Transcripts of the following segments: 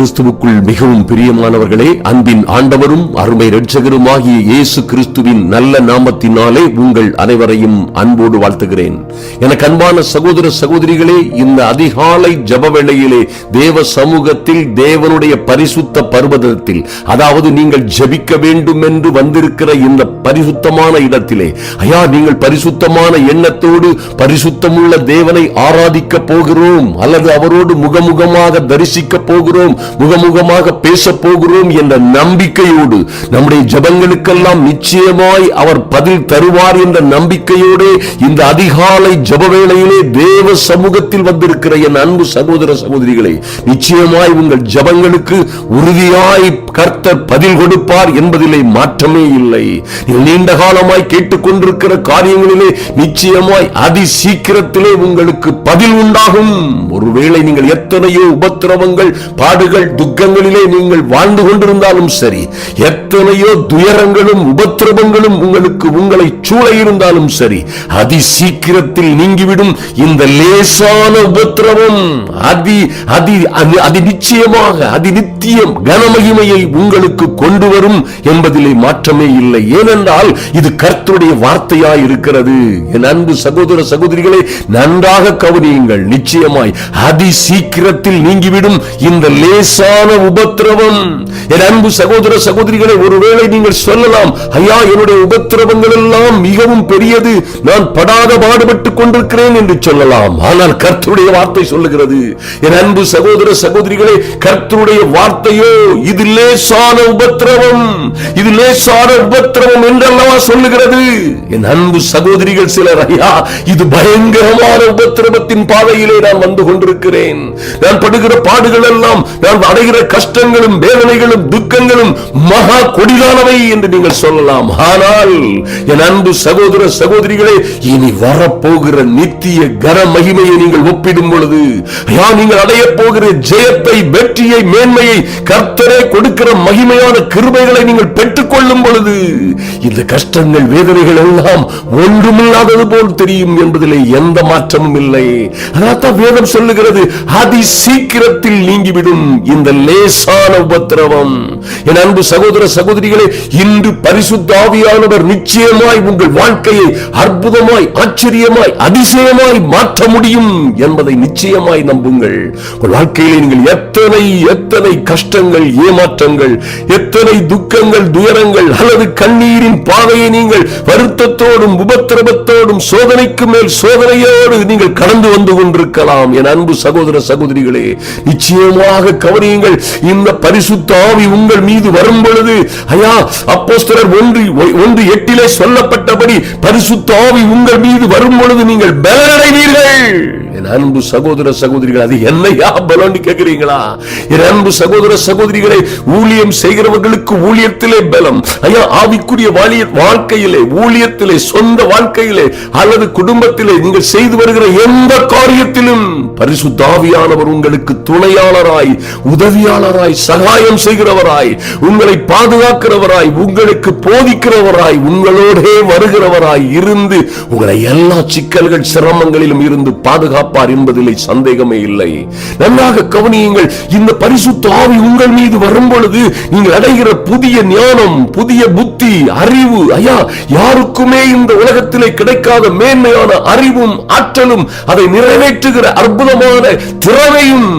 கிறிஸ்துவுக்குள் மிகவும் பிரியமானவர்களே அன்பின் ஆண்டவரும் அருமை இரட்சகருமாகிய இயேசு கிறிஸ்துவின் நல்ல நாமத்தினாலே உங்கள் அனைவரையும் அன்போடு வாழ்த்துகிறேன். எனக்கு அன்பான சகோதர சகோதரிகளே இந்த அதிகாலை ஜப வேளையிலே தேவ சமூகத்தில் தேவனுடைய பரிசுத்த பர்வதத்தில் அதாவது நீங்கள் ஜபிக்க வேண்டும் என்று வந்திருக்கிற இந்த பரிசுத்தமான இடத்திலே ஐயா நீங்கள் பரிசுத்தமான எண்ணத்தோடு பரிசுத்தமுள்ள தேவனை ஆராதிக்க போகிறோம் அல்லது அவரோடு முகமுகமாக தரிசிக்க போகிறோம் முகமுகமாக பேச போகிறோம் என்ற நம்பிக்கையோடு நம்முடைய ஜபங்களுக்கெல்லாம் நிச்சயமாய் அவர் பதில் தருவார் என்ற நம்பிக்கையோடு இந்த அதிகாலை ஜப வேளையிலே தேவ சமூகத்தில் வந்திருக்கிற என் அன்பு சகோதர சகோதரிகளை நிச்சயமாய் உங்கள் ஜபங்களுக்கு உறுதியாய் கர்த்தர் பதில் கொடுப்பார் என்பதிலே மாற்றமே இல்லை. நீண்ட காலமாய் கேட்டுக்கொண்டிருக்கிற காரியங்களிலே நிச்சயமாய் அதி சீக்கிரத்திலே உங்களுக்கு பதில் உண்டாகும். ஒருவேளை நீங்கள் எத்தனையோ உபத்திரவங்கள் பாடுகள் துக்கங்களிலே நீங்கள் வாழ்ந்து கொண்டிருந்தாலும் சரி எத்தனையோ துயரங்களும் உபத்திரவங்களும் உங்களுக்கு உங்களை சூழ இருந்தாலும் சரி அதி சீக்கிரத்தில் நீங்கிவிடும் இந்த லேசான உபத்திரவம். அதி அதி அதி- நிச்சயமாக அதி நித்தியம் கனமகிமையை உங்களுக்கு கொண்டு வரும் என்பதிலே மாற்றமே இல்லை. ஏனென்றால் இது கர்த்தருடைய வார்த்தையா இருக்கிறது என் அன்பு சகோதர சகோதரிகளை நன்றாக கவனியுங்கள். நிச்சயமாய் அதி சீக்கிரத்தில் நீங்கிவிடும் இந்த லே லேசான உபத்திரவம். என் அன்பு சகோதர சகோதரிகளை ஒருவேளை நீங்கள் சொல்லலாம் ஐயா என்னுடைய உபத்திரவங்கள் எல்லாம் மிகவும் பெரியது. நான் படாத பாடுபட்டுக் கொண்டிருக்கிறேன் என்று சொல்லலாம். ஆனால் கர்த்தருடைய வார்த்தை சொல்லுகிறது என் அன்பு சகோதர சகோதரிகளே கர்த்தருடைய வார்த்தையோ இது லேசான உபத்திரவம். இது லேசான உபத்திரவம் என்றல்லவா சொல்லுகிறது? என் அன்பு சகோதரிகள் சிலர் ஐயா இது பயங்கரமான உபத்திரவத்தின் பாதையிலே நான் வந்து கொண்டிருக்கிறேன். நான் படுகிற பாடுகள் எல்லாம் நான் அடைகிற கஷ்டங்களும் வேதனைகளும் துக்கங்களும் மகா கொடிதானவை என்று நீங்கள் சொல்லலாம். ஆனால் என் அன்பு சகோதர சகோதரிகளே இனி வரப்போகிற நித்திய கன மகிமையை நீங்கள் ஒப்பிடும் பொழுது நீங்கள் அடைய போகிற ஜெயத்தை வெற்றியை மேன்மையை கர்த்தரே கொடுக்கிற மகிமையான கிருபைகளை நீங்கள் பெற்றுக் கொள்ளும் பொழுது இந்த கஷ்டங்கள் வேதனைகள் எல்லாம் ஒன்றுமில்லாதது போல் தெரியும் என்பதிலே எந்த மாற்றமும் இல்லை. அதான் வேதம் சொல்லுகிறது அதி சீக்கிரத்தில் நீங்கிவிடும் இந்த லேசான உபத்திரவம். என் அன்பு சகோதர சகோதரிகளே இன்று பரிசுத்தாவியானவர் நிச்சயமாய் உங்கள் வாழ்க்கையை அற்புதமாய் ஆச்சரியமாய் அதிசயமாய் மாற்ற முடியும் என்பதை நிச்சயமாய் நம்புங்கள். உங்கள் வாழ்க்கையிலே நீங்கள் எத்தனை எத்தனை கஷ்டங்கள் ஏமாற்றங்கள் எத்தனை துக்கங்கள் துயரங்கள் அல்லது கண்ணீரின் பாதையை நீங்கள் வருத்தத்தோடும் உபத்திரவத்தோடும் சோதனைக்கு மேல் சோதனையோடு நீங்கள் கடந்து வந்து கொண்டிருக்கலாம். என் அன்பு சகோதர சகோதரிகளே நிச்சயமாக கவனியுங்கள் இந்த பரிசுத்த ஆவி உங்கள் மீது வரும் பொழுது ஐயா அப்போஸ்தலர் ஒன்று ஒன்று எட்டிலே சொல்லப்பட்டபடி பரிசுத்த ஆவி உங்கள் மீது வரும் பொழுது நீங்கள் பலனடைவீர்கள். என் அன்பு சகோதர சகோதரிகள் அது என்னையா பலம்னு கேட்கிறீங்களா? என் அன்பு சகோதர சகோதரிகளை ஊழியம் செய்கிறவர்களுக்கு ஊழியத்திலே பலம். ஐயா ஆவிக்குரிய வாழ்க்கையிலே ஊழியத்திலே சொந்த வாழ்க்கையிலே அல்லது குடும்பத்திலே நீங்கள் செய்து வருகிற எந்த காரியத்திலும் பரிசுத்த ஆவியானவர் உங்களுக்கு துணையாளராய் உதவியாளராய் சகாயம் செய்கிறவராய் உங்களை பாதுகாக்கிறவராய் உங்களுக்கு போதிக்கிறவராய் உங்களோடே வருகிறவராய் இருந்து உங்களை எல்லா சிக்கல்கள் சிரமங்களிலும் இருந்து பாதுகாப்பு பாதுகாப்பார் என்பதிலே சந்தேகமே இல்லை. நன்றாக கவனியுங்கள் இந்த பரிசுத்த ஆவி உங்கள் மீது வரும் பொழுது நீங்கள் அடைகிற புதிய ஞானம் புதிய புத்தி அறிவு ஐயா யாருக்குமே இந்த உலகத்திலே கிடைக்காத மேன்மையான அறிவும் ஆற்றலும் அதை நிறைவேற்றுகிற அற்புதமான திறமையும்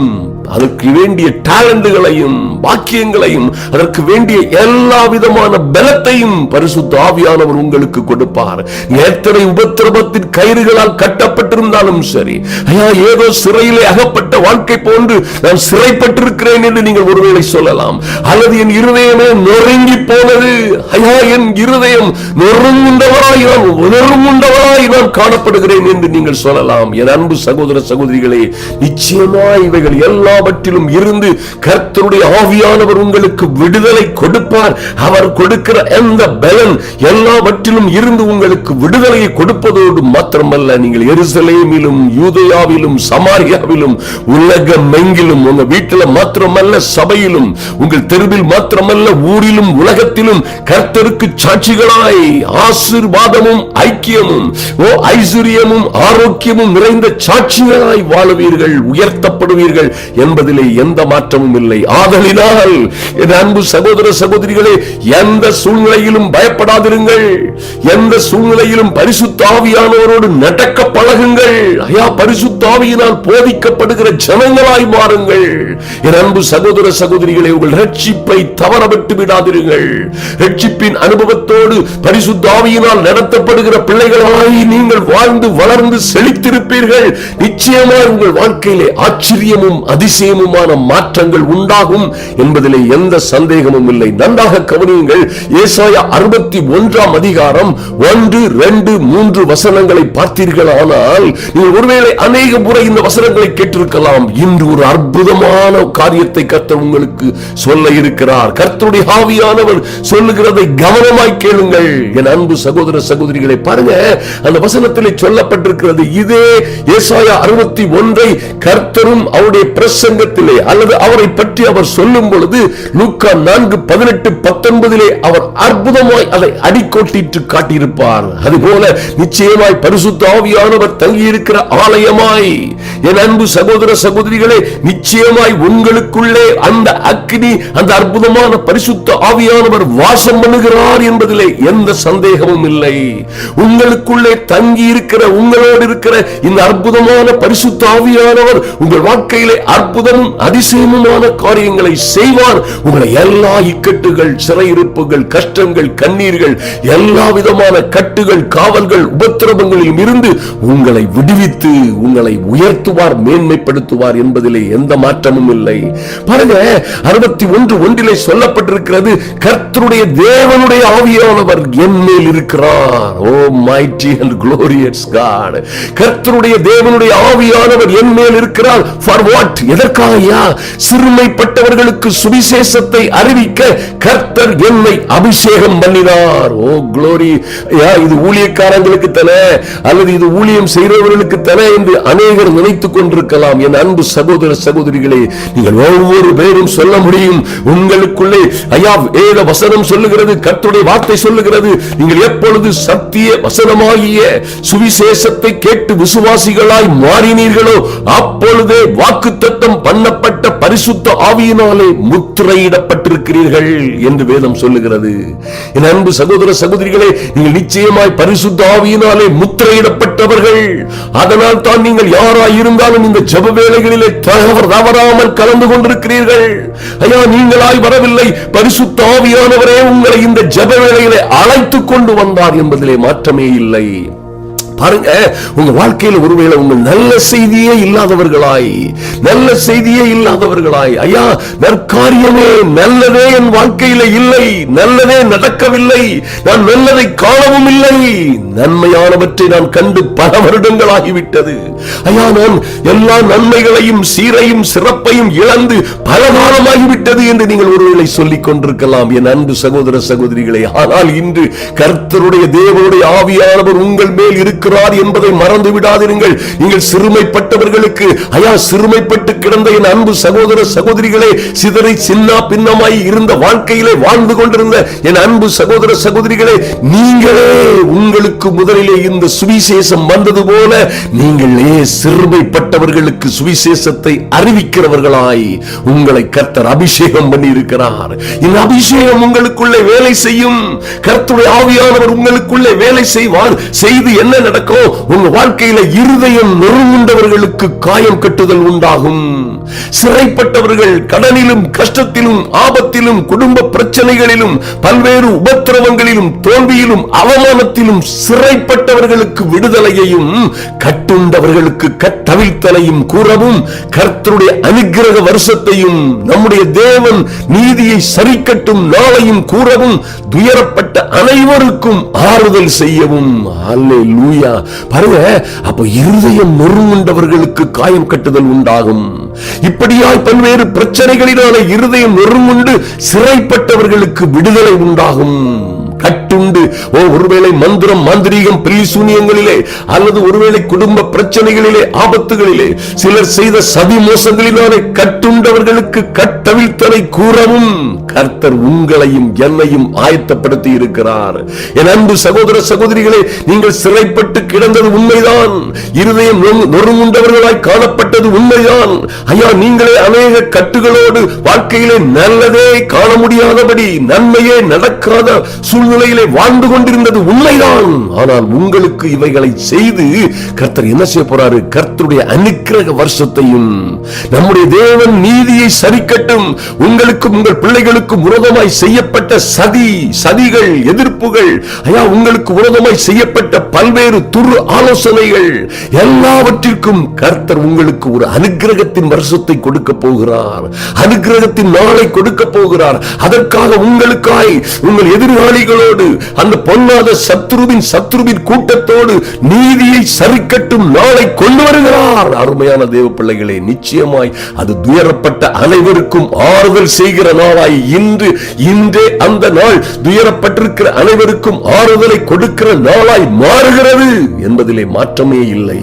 அதற்கு வேண்டிய டேலண்டுகளையும் வாக்கியங்களையும் அதற்கு வேண்டிய எல்லா விதமான பலத்தையும் பரிசுத்த ஆவியானவர் உங்களுக்கு கொடுப்பார். எத்தனை உபத்திரவத்தின் கயிறுகளால் கட்டப்பட்டிருந்தாலும் சரி ஐயா ஏதோ சிறையிலே அகப்பட்ட வாழ்க்கை போன்று நான் சிறைப்பட்டிருக்கிறேன் என்று நீங்கள் ஒருவேளை சொல்லலாம். அல்லது என் இருதயமே நொறுங்கி போனது ஐயா என் இருதயம் நொறுங்குண்டவராய் நான் உணர்வுண்டவராய் நான் காணப்படுகிறேன் என்று நீங்கள் சொல்லலாம். என் அன்பு சகோதர சகோதரிகளே நிச்சயமாய் இவைகள் எல்லாம் எல்லாவற்றிலும் இருந்து கர்த்தருடைய ஆவியானவர் உங்களுக்கு விடுதலை கொடுப்பார். அவர் கொடுக்கிற எந்த பலன் எல்லாவற்றிலும் இருந்து உங்களுக்கு விடுதலையை கொடுப்பதோடு மாத்திரமல்ல நீங்கள் எருசலேமிலும் யூதயாவிலும் சமாரியாவிலும் உலகம் எங்கிலும் உங்க வீட்டில் மாத்திரமல்ல சபையிலும் உங்கள் தெருவில் மாத்திரமல்ல ஊரிலும் உலகத்திலும் கர்த்தருக்கு சாட்சிகளாய் ஆசிர்வாதமும் ஐக்கியமும் ஓ ஐஸ்வர்யமும் ஆரோக்கியமும் நிறைந்த சாட்சிகளாய் வாழுவீர்கள் உயர்த்தப்படுவீர்கள் எந்த என்பதிலே எந்த மாற்றமும் இல்லை. ஆதலினால் என் அன்பு சகோதர சகோதரிகளே எந்த சூழ்நிலையிலும் பயப்படாதிருங்கள். எந்த சூழ்நிலையிலும் பரிசுத்தாவியானவரோடு நடக்க பழகுங்கள். ஐயா பரிசு பரிசுத்தாவியினால் போதிக்கப்படுகிற ஜனங்களாய் மாறுங்கள். என் அன்பு சகோதர சகோதரிகளை உங்கள் ரட்சிப்பை தவறவிட்டு விடாதிருங்கள். ரட்சிப்பின் அனுபவத்தோடு பரிசுத்தாவியினால் நடத்தப்படுகிற பிள்ளைகளாய் நீங்கள் வாழ்ந்து வளர்ந்து செழித்திருப்பீர்கள். நிச்சயமாய் உங்கள் வாழ்க்கையிலே ஆச்சரியமும் அதிசயமுமான மாற்றங்கள் உண்டாகும் என்பதிலே எந்த சந்தேகமும் இல்லை. நன்றாக கவனியுங்கள் ஏசாய அறுபத்தி ஒன்றாம் அதிகாரம் ஒன்று ரெண்டு மூன்று வசனங்களை பார்த்தீர்கள் ஆனால் நீங்கள் ஒருவேளை அநேக அநேக முறை இந்த வசனங்களை கேட்டிருக்கலாம். இன்று ஒரு அற்புதமான காரியத்தை கர்த்தர் உங்களுக்கு சொல்ல இருக்கிறார். கர்த்தருடைய ஆவியானவர் சொல்லுகிறதை கவனமாய் கேளுங்கள். என் அன்பு சகோதர சகோதரிகளை பாருங்க. அந்த வசனத்திலே சொல்லப்பட்டிருக்கிறது இதே ஏசாயா அறுபத்தி ஒன்றை கர்த்தரும் அவருடைய பிரசங்கத்திலே அல்லது அவரை பற்றி அவர் சொல்லும் பொழுது லூக்கா நான்கு பதினெட்டு பத்தொன்பதிலே அவர் அற்புதமாய் அதை அடிக்கோட்டிட்டு காட்டியிருப்பார். அதுபோல நிச்சயமாய் பரிசுத்த ஆவியானவர் தங்கியிருக்கிற ஆலயமாய் இல்லை என் அன்பு சகோதர சகோதரிகளே நிச்சயமாய் உங்களுக்குள்ளே அந்த அக்னி அந்த அற்புதமான பரிசுத்த ஆவியானவர் வாசம் பண்ணுகிறார் என்பதிலே எந்த சந்தேகமும் இல்லை. உங்களுக்குள்ளே தங்கி இருக்கிற உங்களோடு இருக்கிற இந்த அற்புதமான பரிசுத்த ஆவியானவர் உங்கள் வாழ்க்கையிலே அற்புதமும் அதிசயமுமான காரியங்களை செய்வார். உங்களை எல்லா இக்கட்டுகள் சிறையிருப்புகள் கஷ்டங்கள் கண்ணீர்கள் எல்லா விதமான கட்டுகள் காவல்கள் உபத்திரவங்களிலும் இருந்து உங்களை விடுவித்து உங்களை உங்களை உயர்த்துவார் மேன்மைப்படுத்துவார் என்பதிலே எந்த மாற்றமும் இல்லை. பாருங்க அறுபத்தி ஒன்று ஒன்றிலே சொல்லப்பட்டிருக்கிறது கர்த்தருடைய தேவனுடைய ஆவியானவர் என் இருக்கிறார். O mighty and glorious God கர்த்தருடைய தேவனுடைய ஆவியானவர் என் மேல் இருக்கிறார். ஃபார் வாட் எதற்காகயா சிறுமைப்பட்டவர்களுக்கு சுவிசேஷத்தை அறிவிக்க கர்த்தர் என்னை அபிஷேகம் பண்ணினார். Oh, ஓ குளோரி இது ஊழியக்காரங்களுக்கு தானே அல்லது இது ஊழியம் செய்கிறவர்களுக்கு தானே என்று அநேகர் நினைத்துக் கொண்டிருக்கலாம். என் அன்பு சகோதர சகோதரிகளே நீங்கள் ஒவ்வொரு பேரும் சொல்ல முடியும். உங்களுக்குள்ளே ஐயா வேத வசனம் சொல்லுகிறது கர்த்தருடைய வார்த்தை சொல்லுகிறது. நீங்கள் எப்பொழுது சத்திய வசனமாகிய சுவிசேஷத்தை கேட்டு விசுவாசிகளாய் மாறினீர்களோ அப்பொழுதே வாக்குத்தத்தம் பண்ணப்பட்ட பரிசுத்த ஆவியினாலே முத்திரையிடப்பட்டிருக்கிறீர்கள் என்று வேதம் சொல்லுகிறது. என் அன்பு சகோதர சகோதரிகளே நீங்கள் நிச்சயமாய் பரிசுத்த ஆவியினாலே முத்திரையிடப்பட்டவர்கள். அதனால் தான் நீங்கள் யாராய் இருந்தாலும் இந்த ஜப வேலைகளிலே தவறாமல் கலந்து கொண்டிருக்கிறீர்கள். ஐயா நீங்களாய் வரவில்லை. பரிசுத்த ஆவியானவரே உங்களை இந்த ஜப வேளையிலே அழைத்துக் கொண்டு வந்தார் என்பதிலே மாற்றமே இல்லை. பாருங்க உங்க வாழ்க்கையில் ஒருவேளை உங்கள் நல்ல செய்தியே இல்லாதவர்களாய் நல்ல செய்தியே இல்லாதவர்களாய் ஐயா நற்காரியமே நல்லதே என் வாழ்க்கையில இல்லை நல்லதே நடக்கவில்லை நான் நல்லதை காணவும் இல்லை நன்மையானவற்றை நான் கண்டு பல வருடங்களாகிவிட்டது. ஐயா நான் எல்லா நன்மைகளையும் சீரையும் சிறப்பையும் இழந்து பல காலமாகிவிட்டது என்று நீங்கள் ஒருவேளை சொல்லிக் கொண்டிருக்கலாம் என் அன்பு சகோதர சகோதரிகளை. ஆனால் இன்று கர்த்தருடைய தேவனுடைய ஆவியானவர் உங்கள் மேல் இருக்கிறார் என்பதை மறந்து விடாதிருங்கள். நீங்கள் சிறுமைப்பட்டவர்களுக்கு ஐயா சிறுமைப்பட்டு கிடந்த என் அன்பு சகோதர சகோதரிகளே சிதறி சின்ன பின்னமாய் இருந்த வாழ்க்கையிலே வாழ்ந்து கொண்டிருந்த என் அன்பு சகோதர சகோதரிகளே நீங்களே உங்களுக்கு முதலிலே இந்த சுவிசேஷம் வந்தது போல நீங்களே சிறுமைப்பட்டவர்களுக்கு சுவிசேஷத்தை அறிவிக்கிறவர்களாய் உங்களை கர்த்தர் அபிஷேகம் பண்ணி இருக்கிறார் இந்த அபிஷேகம் உங்களுக்குள்ளே வேலை செய்யும். கர்த்தருடைய ஆவியானவர் உங்களுக்குள்ளே வேலை செய்வார். செய்து என்ன நடக்கும்? உங்க வாழ்க்கையில இருதயம் நொறுங்குண்டவர்களுக்கு காயம் கட்டுதல் உண்டாகும். சிறைப்பட்டவர்கள் கடலிலும் கஷ்டத்திலும் ஆபத்திலும் குடும்ப பிரச்சனைகளிலும் பல்வேறு உபத்திரவங்களிலும் தோல்வியிலும் அவமானத்திலும் சிறைப்பட்டவர்களுக்கு விடுதலையையும் கட்டுண்டவர்களுக்கு கட்டவிழ்த்தலையும் கூறவும் கர்த்தருடைய அனுகிரக வருஷத்தையும் நம்முடைய தேவன் நீதியை சரிக்கட்டும் நாளையும் கூறவும் துயரப்பட்ட அனைவருக்கும் ஆறுதல் செய்யவும். அல்லேலூயா பாருங்க அப்ப இருதயம் நொறுங்குண்டவர்களுக்கு காயம் கட்டுதல் உண்டாகும். இப்படியாய் பல்வேறு பிரச்சனைகளினால இருதயம் நொறுங்குண்டு சிறைப்பட்டவர்களுக்கு விடுதலை உண்டாகும். கட்டுண்டு ஓ ஒருவேளை மந்திரம் மாந்திரீகம் பிரிசூனியங்களிலே அல்லது ஒருவேளை குடும்ப பிரச்சனைகளிலே ஆபத்துகளிலே சிலர் செய்த சதி மோசங்களினாலே கட்டுண்டவர்களுக்கு கட்டவிழ்த்தலை கூறவும் கர்த்தர் உங்களையும் என்னையும் ஆயத்தப்படுத்தி இருக்கிறார். என் அன்பு சகோதர சகோதரிகளே நீங்கள் சிறைப்பட்டு கிடந்தது உண்மைதான். இருதயம் நொறுங்குண்டவர்களாய் காணப்பட்டது உண்மைதான். ஐயா நீங்களே அநேக கட்டுகளோடு வாழ்க்கையிலே நல்லதே காண முடியாதபடி நன்மையே நடக்காத சூழ்நிலையிலே வாழ்ந்து கொண்டிருந்தது உண்மைதான். ஆனால் உங்களுக்கு இவைகளை செய்து கர்த்தர் என்ன செய்ய போறாரு? கர்த்தருடைய அனுக்கிரக வருஷத்தையும் நம்முடைய தேவன் நீதியை சரிக்கட்டும். உங்களுக்கும் உங்கள் உங்களுக்கு விரோதமாய் செய்யப்பட்ட சதி சதிகள் எதிர்ப்புகள் ஐயா உங்களுக்கு விரோதமாய் செய்யப்பட்ட பல்வேறு துரு ஆலோசனைகள் எல்லாவற்றிற்கும் கர்த்தர் உங்களுக்கு ஒரு அனுகிரகத்தின் வருஷத்தை கொடுக்க போகிறார். அனுகிரகத்தின் நாளை கொடுக்க போகிறார். அதற்காக உங்களுக்காய் உங்கள் எதிர்காலிகளோடு அந்த பொன்னாத சத்ருவின் சத்ருவின் கூட்டத்தோடு நீதியை சரிக்கட்டும் நாளை கொண்டு வருகிறார். அருமையான தேவ பிள்ளைகளே நிச்சயமாய் அது துயரப்பட்ட அனைவருக்கும் ஆறுதல் செய்கிற நாளாய் இன்று இன்றே அந்த நாள் துயரப்பட்டிருக்கிற அனைவருக்கும் ஆறுதலை கொடுக்கிற நாளாய் மாறுகிறது என்பதிலே மாற்றமே இல்லை.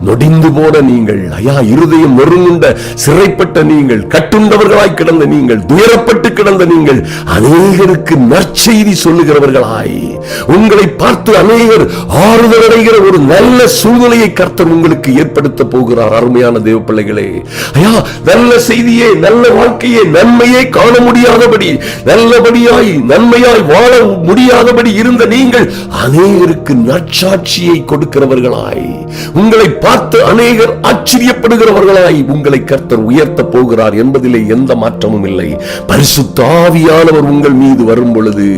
நொடிந்து போன நீங்கள் ஐயா இருதயம் நொறுங்குண்ட சிறைப்பட்ட நீங்கள் கட்டுண்டவர்களாய் கிடந்த நீங்கள் துயரப்பட்டு கிடந்த நீங்கள் அநேகருக்கு நற்செய்தி சொல்லுகிறவர்களாய். உங்களை பார்த்து அநேகர் ஆறுதல் அடைகிற ஒரு நல்ல சூழ்நிலையை கர்த்தர் உங்களுக்கு ஏற்படுத்த போகிறார் அருமையான தேவ பிள்ளைகளே ஐயா நல்ல செய்தியே நல்ல வாழ்க்கையே நன்மையே காண முடியும் முடியாதபடி நல்லபடியாய் நன்மையாய் வாழ முடியாதபடி இருந்த நீங்கள் அநேகருக்கு நற்சாட்சியை கொடுக்கிறவர்களாய். உங்களை பார்த்து அநேகர் ஆச்சரியப்படுகிறவர்களாய் உங்களை கர்த்தர் உயர்த்த போகிறார் என்பதிலே எந்த மாற்றமும் இல்லை. பரிசுத்த உங்கள் மீது வரும் பொழுது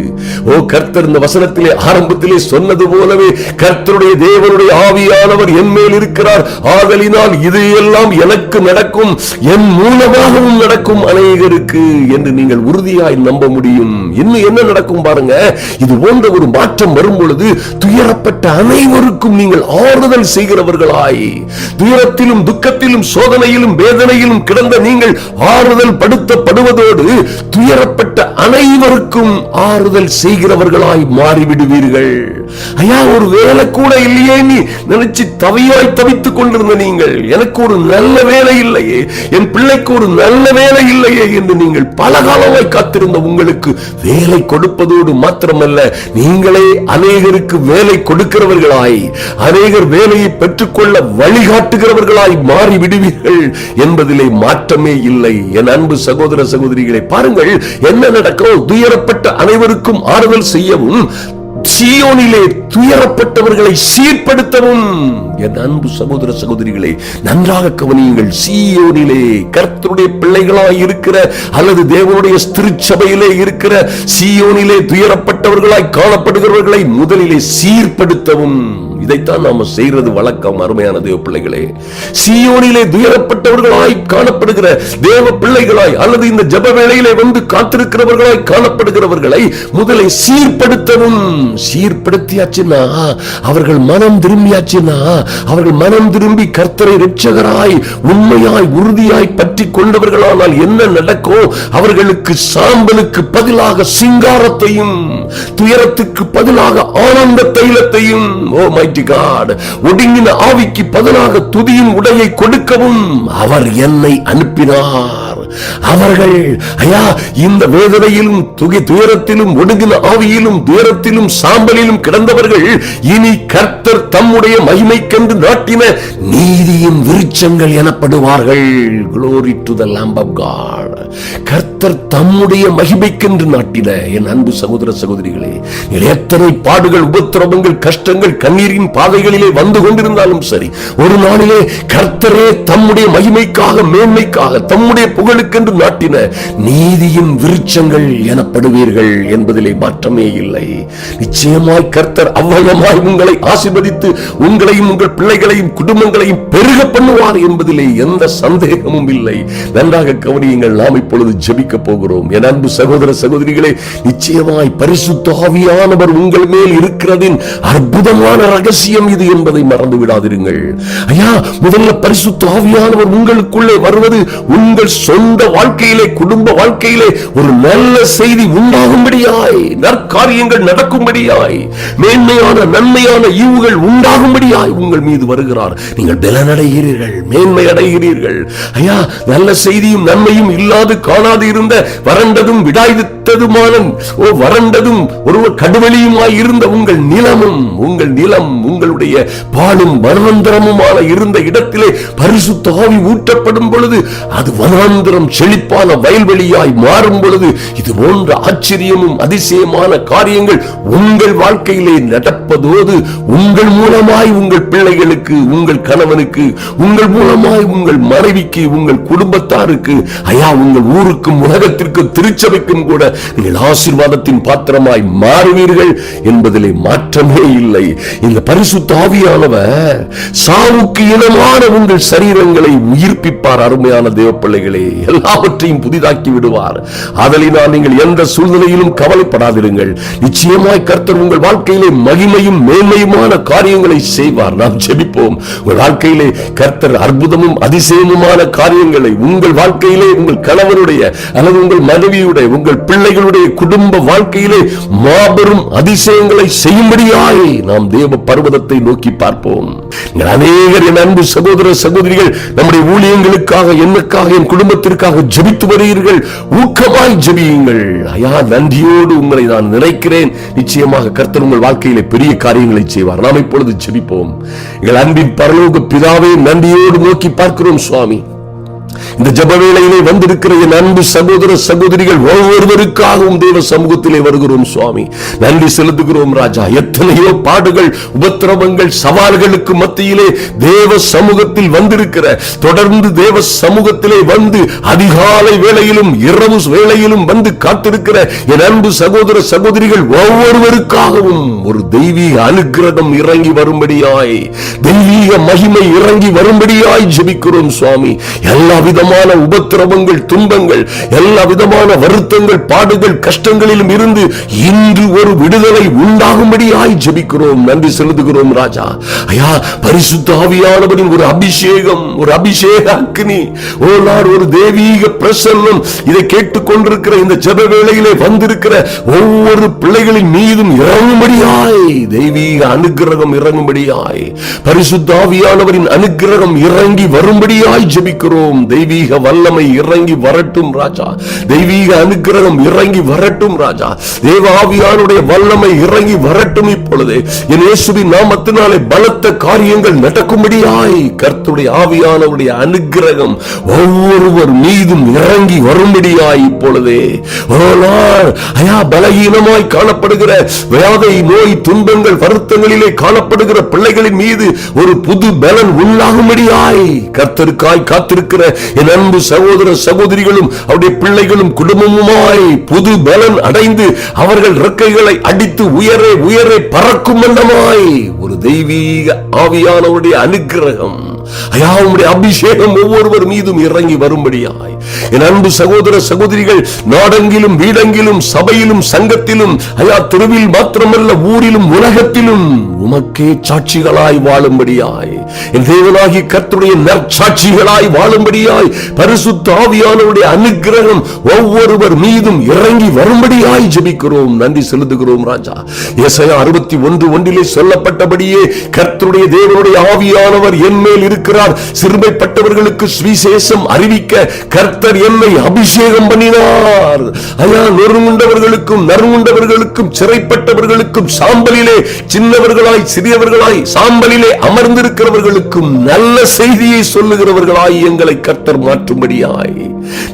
ஓ கர்த்தர் இந்த வசனத்திலே ஆரம்பத்திலே சொன்னது போலவே கர்த்தருடைய தேவனுடைய ஆவியானவர் என் மேல் இருக்கிறார். ஆதலினால் இது எல்லாம் எனக்கு நடக்கும் என் மூலமாகவும் நடக்கும் அநேகருக்கு என்று நீங்கள் உறுதியாய் நம்ப முடியும். இன்னும் என்ன நடக்கும் பாருங்க? இது போன்ற ஒரு மாற்றம் வரும் பொழுது துயரப்பட்ட அனைவருக்கும் நீங்கள் ஆறுதல் செய்கிறவர்களாய். துயரத்திலும் துக்கத்திலும் சோதனையிலும் வேதனையிலும் கிடந்த நீங்கள் ஆறுதல் படுத்தப்படுவதோடு துயரப்பட்ட அனைவருக்கும் ஆறுதல் செய்கிறவர்களாய் மாறிவிடுவீர்கள். ஐயா ஒரு வேலை கூட இல்லையே நீ. நினைச்சு தவையாய் தவித்துக் கொண்டிருந்த நீங்கள். எனக்கு ஒரு நல்ல வேலை இல்லையே. என் பிள்ளைக்கு ஒரு நல்ல வேலை இல்லையே என்று நீங்கள் பல காலமாய் காத்திருந்த உங்களுக்கு வேலை கொடுப்பதோடு மாத்திரமல்ல நீங்களே அநேகருக்கு வேலை கொடுக்கிறவர்களாய் அநேகர் வேலையை பெற்றுக்கொள்ள வழிகாட்டுகிறவர்களாய் மாறி விடுவீர்கள் என்பதிலே மாற்றமே இல்லை. என் அன்பு சகோதர சகோதரிகளை பாருங்கள் என்ன நடக்கும் துயரப்பட்ட அனைவருக்கும் ஆறுதல் செய்யவும் சியோனிலே துயரப்பட்டவர்களை சீர்படுத்தவும். என் அன்பு சகோதர சகோதரிகளை நன்றாக கவனியுங்கள். சியோனிலே கர்த்தருடைய பிள்ளைகளாய் இருக்கிற அல்லது தேவனுடைய திருச்சபையிலே இருக்கிற சீயோனிலே துயரப்பட்டவர்களாய் காணப்படுகிறவர்களை முதலிலே சீர்படுத்தவும். இதைத்தான் நாம செய்யறது வழக்கம் அருமையான தேவ பிள்ளைகளே. சியோனிலே துயரப்பட்டவர்களாய் காணப்படுகிற தேவ பிள்ளைகளாய் அல்லது இந்த ஜப வேளையிலே வந்து காத்திருக்கிறவர்களாய் காணப்படுகிறவர்களை முதலை சீர்படுத்தவும். சீர்படுத்தியாச்சுன்னா அவர்கள் மனம் திரும்பியாச்சுன்னா அவர்கள் மனம் திரும்பி கர்த்தரை ரட்சகராய் உண்மையாய் உறுதியாய் பற்றி கொண்டவர்களானால் என்ன நடக்கும் அவர்களுக்கு சாம்பலுக்கு பதிலாக சிங்காரத்தையும் துயரத்துக்கு பதிலாக ஆனந்த தைலத்தையும் ஓ மை டு காட் ஒடுங்கின ஆவிக்கு பதிலாக துதியின் உடையை கொடுக்கவும் அவர் என்னை அனுப்பினார். அவர்கள் ஐயா இந்த வேதனையிலும் துகை துயரத்திலும் ஒடுங்கின ஆவியிலும் துயரத்திலும் சாம்பலிலும் கிடந்தவர்கள் இனி கர்த்தர் தம்முடைய மகிமை கண்டு நாட்டின நீதியின் விருச்சங்கள் எனப்படுவார்கள். Glory to the lamb of God கர்த்தர் தம்முடைய மகிமைக்கென்று நாட்டின என் அன்பு சகோதர சகோதரிகளே எத்தனை பாடுகள் உபத்திரவங்கள் கஷ்டங்கள் கண்ணீரின் பாதைகளிலே வந்து கொண்டிருந்தாலும் சரி ஒரு நாளிலே கர்த்தரே தம்முடைய மகிமைக்காக மேன்மைக்காக தம்முடைய புகழுக்கு புகழுக்கென்று நாட்டின நீதியின் விருட்சங்கள் எனப்படுவீர்கள் என்பதிலே மாற்றமே இல்லை. நிச்சயமாய் கர்த்தர் அவ்வளமாய் உங்களை ஆசிர்வதித்து உங்களையும் உங்கள் பிள்ளைகளையும் குடும்பங்களையும் பெருக பண்ணுவார் என்பதிலே எந்த சந்தேகமும் இல்லை. நன்றாக கவனியுங்கள் நாம் இப்பொழுது ஜபிக்க போகிறோம். என் அன்பு சகோதர சகோதரிகளே நிச்சயமாய் பரிசுத்த ஆவியானவர் உங்கள் மேல் இருக்கிறதின் அற்புதமான ரகசியம் இது என்பதை மறந்து விடாதிருங்கள். ஐயா முதல்ல பரிசுத்த ஆவியானவர் உங்களுக்குள்ளே வருவது உங்கள் சொந்த சொந்த வாழ்க்கையிலே குடும்ப வாழ்க்கையிலே ஒரு நல்ல செய்தி உண்டாகும்படியாய் நற்காரியங்கள் நடக்கும்படியாய் மேன்மையான நன்மையான ஈவுகள் உண்டாகும்படியாய் உங்கள் மீது வருகிறார். நீங்கள் பலனடைகிறீர்கள் மேன்மை அடைகிறீர்கள் ஐயா நல்ல செய்தியும் நன்மையும் இல்லாது காணாது இருந்த வறண்டதும் விடாய்த்ததுமான ஓ வறண்டதும் ஒருவர் கடுவெளியுமாய் இருந்த உங்கள் நிலமும் உங்கள் நிலம் உங்களுடைய பாலும் வனாந்தரமுமான இருந்த இடத்திலே பரிசுத்த ஆவி ஊற்றப்படும் பொழுது அது வனாந்தரம் செழிப்பான வயல்வெளியாய் மாறும் பொழுது இது போன்ற ஆச்சரியமும் அதிசயமான காரியங்கள் உங்கள் வாழ்க்கையிலே நடப்பதோடு உங்கள் மூலமாய் உங்கள் பிள்ளைகளுக்கு உங்கள் கணவனுக்கு உங்கள் மூலமாய் உங்கள் மனைவிக்கு உங்கள் குடும்பத்தாருக்கு ஐயா உங்கள் ஊருக்கும் உலகத்திற்கும் திருச்சபைக்கும் கூட நீங்கள் ஆசீர்வாதத்தின் பாத்திரமாய் மாறுவீர்கள் என்பதிலே மாற்றமே இல்லை. இந்த பரிசுத்த ஆவியானவர் சாவுக்கு இனமான உங்கள் சரீரங்களை உயிர்ப்பிப்பார் அருமையான தேவ பிள்ளைகளே எல்லாவற்றையும் புதிதாக்கி விடுவார். அதனால் நீங்கள் எந்த சூழ்நிலையிலும் கவலைப்படாதிருங்கள். நிச்சயமாய் கர்த்தர் உங்கள் வாழ்க்கையிலே மகிமையும் மேன்மையுமான காரியங்களை செய்வார். நாம் ஜெபிப்போம். உங்கள் வாழ்க்கையிலே கர்த்தர் அற்புதமும் அதிசயமுமான காரியங்களை உங்கள் வாழ்க்கையிலே உங்கள் கணவனுடைய அல்லது உங்கள் மனைவியுடைய உங்கள் பிள்ளைகளுடைய குடும்ப வாழ்க்கையிலே மாபெரும் அதிசயங்களை செய்யும்படியாய் நாம் தேவ பர்வதத்தை நோக்கி பார்ப்போம். அநேகர் என் அன்பு சகோதர சகோதரிகள் நம்முடைய ஊழியங்களுக்காக என்னக்காக என் குடும்பத்திற்கு குடும்பத்திற்காக ஜெபித்து வருகிறீர்கள். ஊக்கமாய் ஜெபியுங்கள். ஐயா நன்றியோடு உங்களை நான் நினைக்கிறேன். நிச்சயமாக கர்த்தர் உங்கள் வாழ்க்கையிலே பெரிய காரியங்களை செய்வார். நாம் இப்பொழுது ஜெபிப்போம். எங்கள் அன்பின் பரலோக பிதாவே நன்றியோடு நோக்கி பார்க்கிறோம் சுவாமி. இந்த ஜப வேளையிலே வந்திருக்கிற என் அன்பு சகோதர சகோதரிகள் ஒவ்வொருவருக்காகவும் தேவ சமூகத்திலே வருகிறோம் சுவாமி. நன்றி செலுத்துகிறோம் ராஜா. எத்தனையோ பாடுகள் உபத்திரவங்கள் சவால்களுக்கு மத்தியிலே தேவ சமூகத்தில் வந்திருக்கிற தொடர்ந்து தேவ சமூகத்திலே வந்து அதிகாலை வேளையிலும் இரவு வேளையிலும் வந்து காத்திருக்கிற என் அன்பு சகோதர சகோதரிகள் ஒவ்வொருவருக்காகவும் ஒரு தெய்வீக அனுகிரகம் இறங்கி வரும்படியாய் தெய்வீக மகிமை இறங்கி வரும்படியாய் ஜெபிக்கிறோம் சுவாமி. எல்லா விதமான உபத்திரவங்கள் துன்பங்கள் எல்லா விதமான வருத்தங்கள் பாடுகள் கஷ்டங்களிலும் இருந்து இன்று ஒரு விடுதலை உண்டாகும்படியாய் ஜபிக்கிறோம். நன்றி செலுத்துகிறோம் ராஜா. ஐயா பரிசுத்த ஆவியானவரின் ஒரு அபிஷேகம் ஒரு அபிஷேக அக்னி. ஓ நாள் ஒரு தெய்வீக பிரசன்னம். இதை கேட்டுக்கொண்டிருக்கிற இந்த ஜப வேளையிலே வந்திருக்கிற ஒவ்வொரு பிள்ளைகளின் மீதும் இறங்கும்படியாய் தெய்வீக அனுகிரகம் இறங்கும்படியாய் பரிசுத்த ஆவியானவரின் அனுக்கிரகம் இறங்கி வரும்படியாய் ஜபிக்கிறோம். தெய்வீக வல்லமை இறங்கி வரட்டும் ராஜா. தெய்வீக அனுக்கிரகம் இறங்கி வரட்டும் ராஜா. தேவாவியானுடைய வல்லமை இறங்கி வரட்டும் இப்பொழுது. என் இயேசுவி நாமத்தினாலே பலத்த காரியங்கள் நடக்கும்படியாய் கர்த்துடைய ஆவியானவருடைய அனுக்கிரகம் ஒவ்வொருவர் மீதும் இறங்கி வரும்படியாய் இப்பொழுதே. ஐயா பலகீனமாய் காணப்படுகிற வியாதை நோய் துன்பங்கள் வருத்தங்களிலே காணப்படுகிற பிள்ளைகளின் மீது ஒரு புது பலன் உள்ளாகும்படியாய் கர்த்தருக்காய் காத்திருக்கிற என் அன்பு சகோதர சகோதரிகளும் அவருடைய பிள்ளைகளும் குடும்பமுமாய் புது பலன் அடைந்து அவர்கள் இறக்கைகளை அடித்து உயரே உயரே பறக்கும் வண்ணமாய் ஒரு தெய்வீக ஆவியானவருடைய அனுக்கிரகம் ஐயா உம்முடைய அபிஷேகம் ஒவ்வொருவர் மீதும் இறங்கி வரும்படியாய். என் அன்பு சகோதர சகோதரிகள் நாடெங்கிலும் வீடெங்கிலும் சபையிலும் சங்கத்திலும் ஐயா தெருவில் மாத்திரமல்ல ஊரிலும் உலகத்திலும் உமக்கே சாட்சிகளாய் வாழும்படியாய். என் தேவனாகி கர்த்தருடைய நற்சாட்சிகளாய் வாழும்படியாய் பரிசுத்த ஆவியானவருடைய அனுக்கிரகம் ஒவ்வொருவர் மீதும் இறங்கி வரும்படியாய் ஜெபிக்கிறோம். நன்றி செலுத்துகிறோம் ராஜா. இசையா அறுபத்தி ஒன்று ஒன்றிலே சொல்லப்பட்டபடியே கர்த்தருடைய தேவனுடைய ஆவியானவர் என் மேல் இருக்கிறார். சிறுமைப்பட்டவர்களுக்கு சுவிசேஷம் அறிவிக்க கர்த்தர் என்னை அபிஷேகம் பண்ணினார். ஐயா நொறுங்குண்டவர்களுக்கும் நறுங்குண்டவர்களுக்கும் சிறைப்பட்டவர்களுக்கும் சாம்பலிலே சின்னவர்களாய் சிறியவர்களாய் சாம்பலிலே அமர்ந்திருக்கிறவர்களுக்கும் நல்ல செய்தியை சொல்லுகிறவர்களாய் எங்களை கர்த்தர் மாற்றும்படியாய்.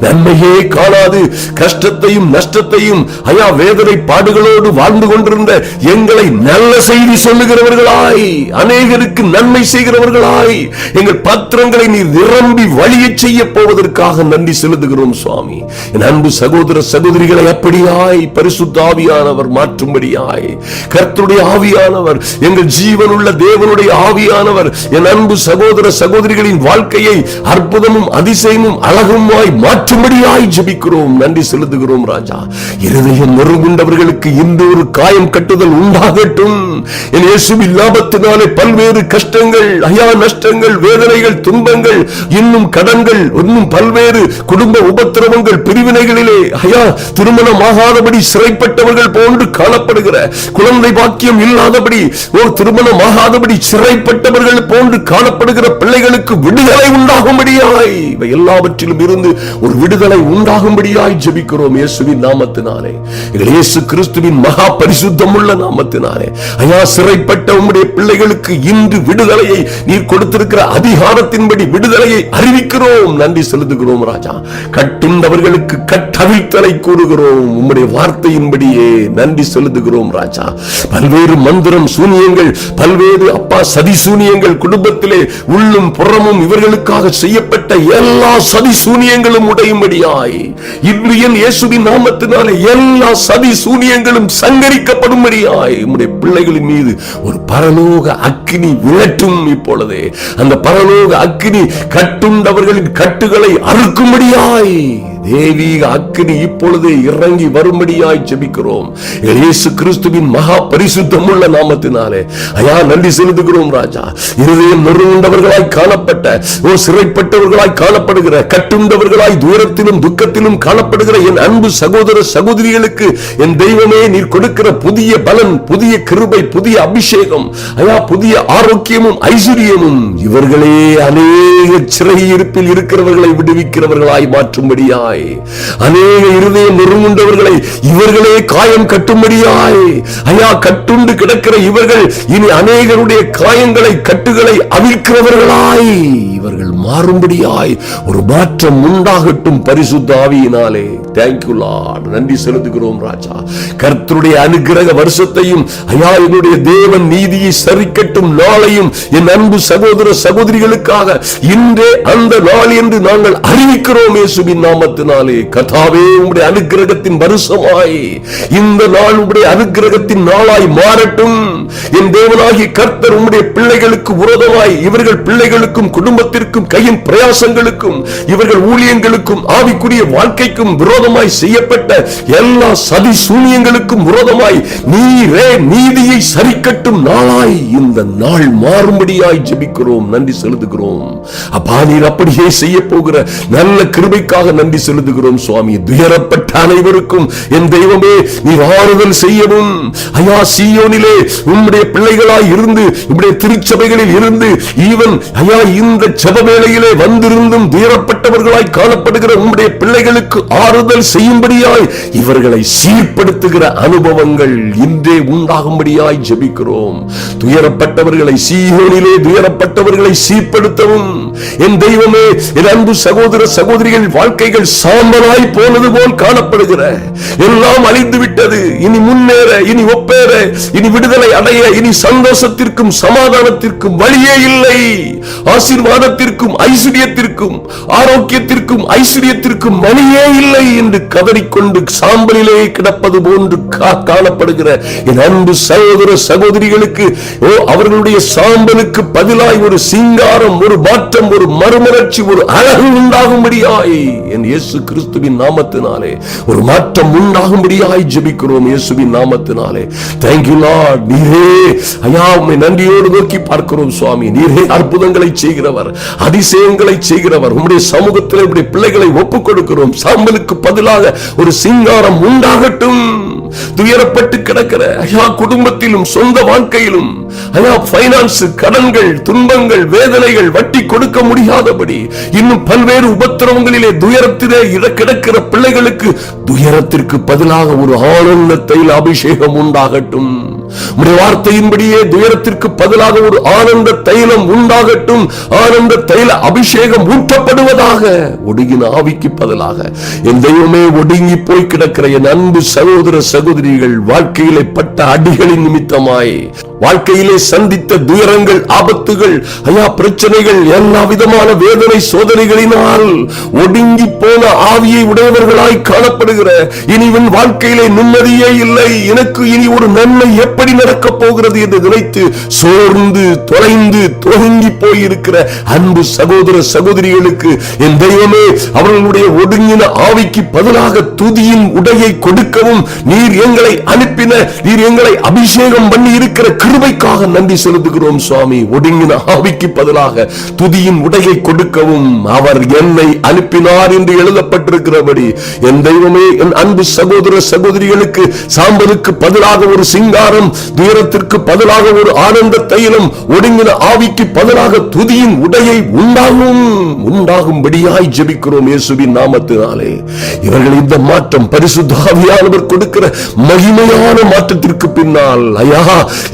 நன்மையே காணாது கஷ்டத்தையும் நஷ்டத்தையும் ஐயா வேதனை பாடுகளோடு வாழ்ந்து கொண்டிருந்த எங்களை நல்ல செய்தி சொல்லுகிறவர்களாய் அநேகருக்கு நன்மை செய்கிறவர்களாய் எங்கள் பத்திரங்களை நீ நிரம்பி வழியச் செய்ய போவதற்காக நன்றி நன்றி செலுத்துகிறோம் சுவாமி. என் அன்பு சகோதர சகோதரிகளை அப்படியாய் பரிசுத்த ஆவியானவர் மாற்றும்படியாய். கர்த்தருடைய ஆவியானவர் எங்கள் ஜீவனுள்ள தேவனுடைய ஆவியானவர் என் அன்பு சகோதர சகோதரிகளின் வாழ்க்கையை அற்புதமும் அதிசயமும் அழகுமாய் மாற்றும்படியாய் ஜபிக்கிறோம். நன்றி செலுத்துகிறோம் ராஜா. இருதயம் நொறுங்குண்டவர்களுக்கு இந்த ஒரு காயம் கட்டுதல் உண்டாகட்டும். என் இயேசுவின் லாபத்தினாலே பல்வேறு கஷ்டங்கள் ஐயா நஷ்டங்கள் வேதனைகள் துன்பங்கள் இன்னும் கடன்கள் இன்னும் பல்வேறு குடும்ப உபத்திரவங்கள் பிரிவினைகளிலே ஐயா திருமணமாகாதபடி சிறைப்பட்டவர்கள் போன்று காணப்படுகிற குழந்தை பாக்கியம் இல்லாதபடி ஓ திருமணமாகாதபடி சிறைப்பட்டவர்கள் போன்று காணப்படுகிற பிள்ளைகளுக்கு விடுதலை உண்டாகும்படியாய் இவை எல்லாவற்றிலும் இருந்து ஒரு விடுதலை உண்டாகும்படியாய் ஜபிக்கிறோம் இயேசுவின் நாமத்தினாலே. இயேசு கிறிஸ்துவின் மகா பரிசுத்தம் உள்ள நாமத்தினாலே. ஐயா சிறைப்பட்ட உம்முடைய பிள்ளைகளுக்கு இன்று விடுதலையை நீர் கொடுத்திருக்கிற அதிகாரத்தின்படி விடுதலையை அறிவிக்கிறோம். நன்றி செலுத்துகிறோம் ராஜ். ராஜா கட்டுண்டவர்களுக்கு கட்டவிழ்த்தலை கூறுகிறோம். உம்முடைய வார்த்தையின்படியே நன்றி செலுத்துகிறோம் ராஜா. பல்வேறு மந்திரம் சூனியங்கள் பல்வேறு அப்பா சதி சூனியங்கள் குடும்பத்திலே உள்ளும் புறமும் இவர்களுக்காக செய்யப்பட்ட எல்லா சதி சூனியங்களும் உடையும்படியாய். இன்று என் இயேசுவின் நாமத்தினாலே எல்லா சதி சூனியங்களும் சங்கரிக்கப்படும்படியாய். உம்முடைய பிள்ளைகளின் மீது ஒரு பரலோக அக்கினி விழட்டும் இப்பொழுதே. அந்த பரலோக அக்கினி கட்டுண்டவர்களின் கட்டுகளை அறுக்கும் முடியாய். தேவீக அக்கினி இப்பொழுது இறங்கி வரும்படியாய் ஜெபிக்கிறோம். இயேசு கிறிஸ்துவின் மகா பரிசுத்தமுள்ள நாமத்தினாலே. ஐயா நன்றி செலுத்துகிறோம் ராஜா. இருதயம் நொறுண்டவர்களாய் காணப்பட்ட ஓ சிறைப்பட்டவர்களாய் காணப்படுகிற கட்டுண்டவர்களாய் தூரத்திலும் துக்கத்திலும் காணப்படுகிற என் அன்பு சகோதர சகோதரிகளுக்கு என் தெய்வமே நீர் கொடுக்கிற புதிய பலன் புதிய கிருபை புதிய அபிஷேகம் ஐயா புதிய ஆரோக்கியமும் ஐஸ்வர்யமும் இவர்களே அநேக சிறையிருப்பில் இருக்கிறவர்களை விடுவிக்கிறவர்களாய் மாற்றும்படியாய் அநேக இருதயம் நெருங்குண்டவர்களை இவர்களே காயம் கட்டும்படியாய். ஐயா கட்டுண்டு கிடக்கிற இவர்கள் இனி அநேகருடைய காயங்களை கட்டுகளை அவிழ்க்கிறவர்களாய். இவர்கள் மாறும்படியாய் ஒரு மாற்றம் உண்டாகட்டும் பரிசுத்த ஆவியினாலே. தேங்க்யூ லார்ட் நன்றி செலுத்துகிறோம் ராஜா. கர்த்தருடைய அனுகிரக வருஷத்தையும் ஐயா என்னுடைய தேவன் நீதியை சரிக்கட்டும் நாளையும் என் அன்பு சகோதர சகோதரிகளுக்காக இன்றே அந்த நாள் என்று நாங்கள் அறிவிக்கிறோம் இயேசுவின் நாமத்தினாலே. கதாவே உங்களுடைய அனுகிரகத்தின் வருஷமாய் இந்த நாள் உங்களுடைய அனுகிரகத்தின் நாளாய் மாறட்டும். என் தேவனாகி கர்த்தர் உங்களுடைய பிள்ளைகளுக்கு உரதமாய் இவர்கள் பிள்ளைகளுக்கும் குடும்பத்தை குடும்பத்திற்கும் கையின் பிரயாசங்களுக்கும் இவர்கள் ஊழியங்களுக்கும் ஆவிக்குரிய வாழ்க்கைக்கும் விரோதமாய் செய்யப்பட்ட எல்லா சதி சூனியங்களுக்கும் விரோதமாய் நீரே நீதியை சரிக்கட்டும் நாளாய் இந்த நாள் மாறும்படியாய் ஜெபிக்கிறோம் நன்றி செலுத்துகிறோம். அப்பா நீர் அப்படியே செய்ய போகிற நல்ல கிருபைக்காக நன்றி செலுத்துகிறோம் சுவாமி. துயரப்பட்ட அனைவருக்கும் என் தெய்வமே நீர் ஆறுதல் செய்யவும். ஐயா சீயோனிலே உம்முடைய பிள்ளைகளாய் இருந்து உம்முடைய திருச்சபைகளில் இருந்து ஈவன் ஐயா இந்த ஜப வேளையிலே வந்திருந்தும் துயரப்பட்டவர்களாய் காணப்படுகிற உம்முடைய பிள்ளைகளுக்கு ஆறுதல் செய்யும்படியாய் இவர்களை சீர்படுத்துகிற அனுபவங்கள் இன்றே உண்டாகும்படியாய் ஜெபிக்கிறோம். துயரப்பட்டவர்களை சீகோனிலே துயரப்பட்டவர்களை சீர்படுத்தவும். என் தெய்வமே என் அன்பு சகோதர சகோதரிகள் வாழ்க்கைகள் சாம்பலாய் போனது போல் காணப்படுகிற. எல்லாம் அழிந்து விட்டது இனி முன்னேற இனி ஒப்பேற இனி விடுதலை அடைய இனி சந்தோஷத்திற்கும் சமாதானத்திற்கும் வழியே இல்லை. ஞானத்திற்கும் ஐஸ்வர்யத்திற்கும் ஆரோக்கியத்திற்கும் ஐஸ்வர்யத்திற்கும் வழியே இல்லை என்று கதறிக்கொண்டு சாம்பலிலே கிடப்பது போன்று காணப்படுகிற என் அன்பு சகோதர சகோதரிகளுக்கு ஓ அவர்களுடைய சாம்பலுக்கு பதிலாய் ஒரு சிங்காரம் ஒரு மாற்றம் ஒரு மறுமலர்ச்சி ஒரு அழகு உண்டாகும்படியாய் என் இயேசு கிறிஸ்துவின் நாமத்தினாலே ஒரு மாற்றம் உண்டாகும்படியாய் ஜெபிக்கிறோம் இயேசுவின் நாமத்தினாலே. தேங்க்யூ லார்ட் நீரே ஐயா உண்மை நன்றியோடு நோக்கி பார்க்கிறோம் சுவாமி. நீரே அற்புதங்களை செய்கிறவர். அதிசயங்களை செய்கிறவர். உம்முடைய சமூகத்தில் இப்படி பிள்ளைகளை ஒப்புக் கொடுக்கிறோம் சாம்பலுக்கு பதிலாக ஒரு சிங்காரம் உண்டாகட்டும். துயரப்பட்டு கிடக்கிற ஐயா குடும்பத்திலும் சொந்த வாழ்க்கையிலும் ஐயா பைனான்ஸ் கடன்கள் துன்பங்கள் வேதனைகள் வட்டி கொடுக்க முடியாதபடி இன்னும் பல்வேறு உபத்திரவங்களிலே துயரத்திலே கிடக்கிற பிள்ளைகளுக்கு துயரத்திற்கு பதிலாக ஒரு ஆனந்த தைல அபிஷேகம் உண்டாகட்டும். உடைய வார்த்தையின்படியே துயரத்திற்கு பதிலாக ஒரு ஆனந்த தைலம் உண்டாகட்டும். ஆனந்த தைல அபிஷேகம் ஊற்றப்படுவதாக ஒடுங்கின ஆவிக்கு பதிலாக என் தெய்வமே ஒடுங்கி போய் கிடக்கிற என் அன்பு சகோதர சகோதரிகள் வாழ்க்கையிலே பட்ட அடிகளின் நிமித்தமாய் வாழ்க்கையிலே சந்தித்த துயரங்கள் ஆபத்துகள் ஐயா பிரச்சனைகள் எல்லா விதமான வேதனை சோதனைகளினால் ஒடுங்கி போன ஆவியை உடையவர்களாய் காணப்படுகிற இனி இவன் வாழ்க்கையிலே நிம்மதியே இல்லை. எனக்கு இனி ஒரு நன்மை எப்படி எப்படி நடக்கப் போகிறது என்று நினைத்து சோர்ந்து தொலைந்து துவங்கி போயிருக்கிற அன்பு சகோதர சகோதரிகளுக்கு என் தெய்வமே அவர்களுடைய ஒடுங்கின ஆவிக்கு பதிலாக துதியின் உடையை கொடுக்கவும் நீர் எங்களை அனுப்பின நீர் எங்களை அபிஷேகம் பண்ணி இருக்கிற கிருபைக்காக நன்றி செலுத்துகிறோம் சுவாமி. ஒடுங்கின ஆவிக்கு பதிலாக துதியின் உடையை கொடுக்கவும் அவர் என்னை அனுப்பினார் என்று எழுதப்பட்டிருக்கிறபடி என் தெய்வமே என் அன்பு சகோதர சகோதரிகளுக்கு சாம்பலுக்கு பதிலாக ஒரு சிங்காரம் துயரத்திற்கு பதிலாக ஒரு ஆனந்த தைலம் ஒடுங்கின ஆவிக்கு பதிலாக துதியின் உடையை உண்டாகும். உண்டாகும்படியாய் ஜபிக்கிறோம் இயேசுவின் நாமத்தினாலே. இவர்கள் இந்த மாற்றம் பரிசுத்தாவியானவர் கொடுக்கிற மகிமையான மாற்றத்திற்கு பின்னால். ஐயா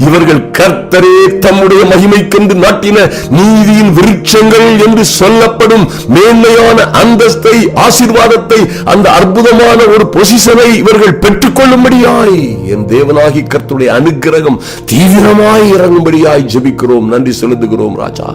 இவர்கள் கர்த்தரே தம்முடைய மகிமைக்கென்று நாட்டின நீதியின் விருட்சங்கள் என்று சொல்லப்படும் மேன்மையான அந்தஸ்தை ஆசீர்வாதத்தை அந்த அற்புதமான ஒரு பொசிஷனை இவர்கள் பெற்றுக்கொள்ளும்படியாய். என் தேவனாகி கர்த்தருடைய அனுகிரகம் தீவிரமாய் இறங்கும்படியாய் ஜெபிக்கிறோம். நன்றி செலுத்துகிறோம் ராஜா.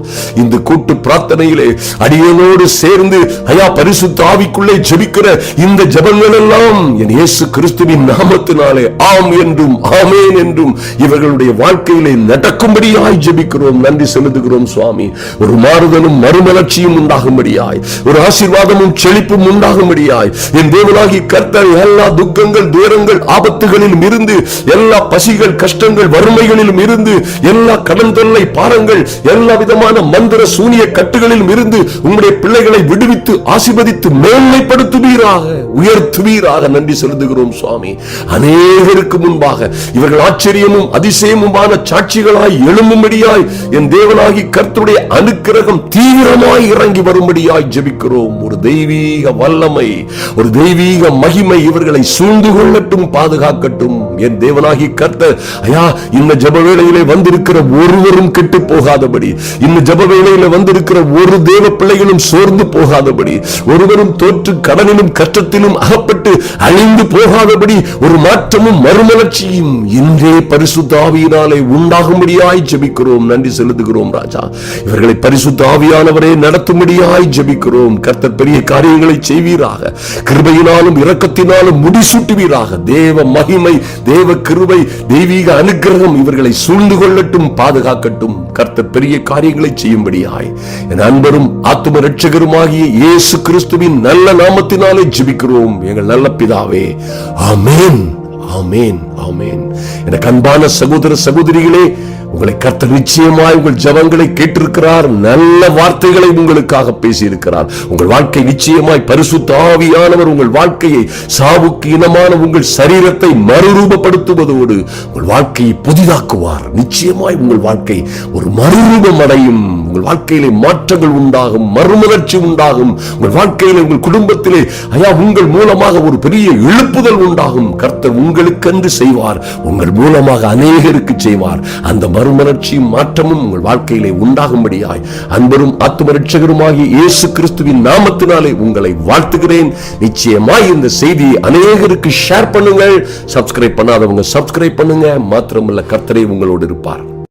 இந்த கூட்டு பிரார்த்தனையிலே அடியனோடு சேர்ந்து ஐயா பரிசு தாவிக்குள்ளே ஜெபிக்கிற இந்த ஜபங்கள் எல்லாம் என் இயேசு கிறிஸ்துவின் நாமத்தினாலே ஆம் என்றும் ஆமேன் என்றும் இவர்களுடைய வாழ்க்கையிலே நடக்கும்படியாய் ஜெபிக்கிறோம். நன்றி செலுத்துகிறோம் சுவாமி. ஒரு மாறுதலும் மறுமலர்ச்சியும் உண்டாகும்படியாய் ஒரு ஆசீர்வாதமும் செழிப்பும் உண்டாகும்படியாய் என் தேவனாகி கர்த்தர் எல்லா துக்கங்கள் துயரங்கள் ஆபத்துகளிலும் இருந்து எல்லா பசிகள் கஷ்டங்கள் வறுமைகளிலும் இருந்து எல்லா கடன் தொல்லை பாரங்கள் எல்லா விதமான மந்திர சூனிய கட்டுகளிலும் இருந்து உங்களுடைய பிள்ளைகளை விடுவித்து ஆசிர்வதித்து மேன்மைப்படுத்துவீராக உயர்த்துவீராக நன்றி செலுத்துகிறோம் சுவாமி. அநேகருக்கு முன்பாக இவர்கள் ஆச்சரியமும் அதிசயமுமான சாட்சிகளாய் எழும்பும்படியாய் என் தேவனாகி கர்த்தருடைய அனுக்கிரகம் தீவிரமாய் இறங்கி வரும்படியாய் ஜபிக்கிறோம். ஒரு தெய்வீக வல்லமை ஒரு தெய்வீக மகிமை இவர்களை சூழ்ந்து கொள்ளட்டும் பாதுகாக்கட்டும். என் தேவனாகி கர்த்தர் ஐயா இந்த ஜப வேளையிலே வந்திருக்கிற ஒருவரும் கெட்டு போகாதபடி. இந்த ஜப வேளையில வந்திருக்கிற ஒரு தேவ பிள்ளைகளும் சோர்ந்து போகாதபடி. ஒருவரும் தோற்று கடனிலும் கஷ்டத்திலும் அகப்பட்டு அழிந்து போகாதபடி ஒரு மாற்றமும் மறுமலர்ச்சியும் இன்றே பரிசுத்தாவியினாலே உண்டாகும்படியாய் ஜபிக்கிறோம். நன்றி செலுத்துகிறோம் ராஜா. இவர்களை பரிசுத்தாவியானவரே நடத்தும்படியாய் ஜபிக்கிறோம். கர்த்தர் பெரிய காரியங்களை செய்வீராக. கிருபையினாலும் இரக்கத்தினாலும் முடிசூட்டுவீராக. தேவ மகிமை தேவ கிருபை தெய்வீக அனுக்கிரகம் இவர்களை சூழ்ந்து கொள்ளட்டும் பாதுகாக்கட்டும். கர்த்தர் பெரிய காரியங்களை செய்யும்படியாய். என் அன்பரும் ஆத்தும ரட்சகருமாகிய இயேசு கிறிஸ்துவின் நல்ல நாமத்தினாலே ஜிபிக்கிறோம். எங்கள் நல்ல பிதாவே. ஆமேன். ஆமேன் ஆமேன். எனக்கு அன்பான சகோதர சகோதரிகளே உங்களை கர்த்தர் நிச்சயமாய் உங்கள் ஜபங்களை கேட்டிருக்கிறார் நல்ல வார்த்தைகளை உங்களுக்காக பேசியிருக்கிறார். உங்கள் வாழ்க்கை நிச்சயமாய் பரிசுத்த ஆவியானவர் உங்கள் வாழ்க்கையை சாவுக்கு இனமான உங்கள் சரீரத்தை மறுரூபப்படுத்துவதோடு உங்கள் வாழ்க்கையை புதிதாக்குவார். நிச்சயமாய் உங்கள் வாழ்க்கை ஒரு மறுரூபம் அடையும் உங்கள் வாழ்க்கையிலே மாற்றங்கள் உண்டாகும் மறுமலர்ச்சி உண்டாகும். உங்கள் வாழ்க்கையிலே உங்கள் குடும்பத்திலே ஐயா உங்கள் மூலமாக ஒரு பெரிய எழுப்புதல் உண்டாகும். கர்த்தர் உங்களுக்கென்று செய்வார். உங்கள் மூலமாக அநேகருக்கு செய்வார். அந்த மறுமலர்ச்சியும் மாற்றமும் உங்கள் வாழ்க்கையிலே உண்டாகும்படியாய் அன்பரும் ஆத்தும ரட்சகருமாகிய இயேசு கிறிஸ்துவின் நாமத்தினாலே உங்களை வாழ்த்துகிறேன். நிச்சயமாய் இந்த செய்தியை அநேகருக்கு ஷேர் பண்ணுங்கள். சப்ஸ்கிரைப் பண்ணாதவங்க சப்ஸ்கிரைப் பண்ணுங்க. மாத்திரமல்ல கர்த்தரே உங்களோடு இருப்பார்.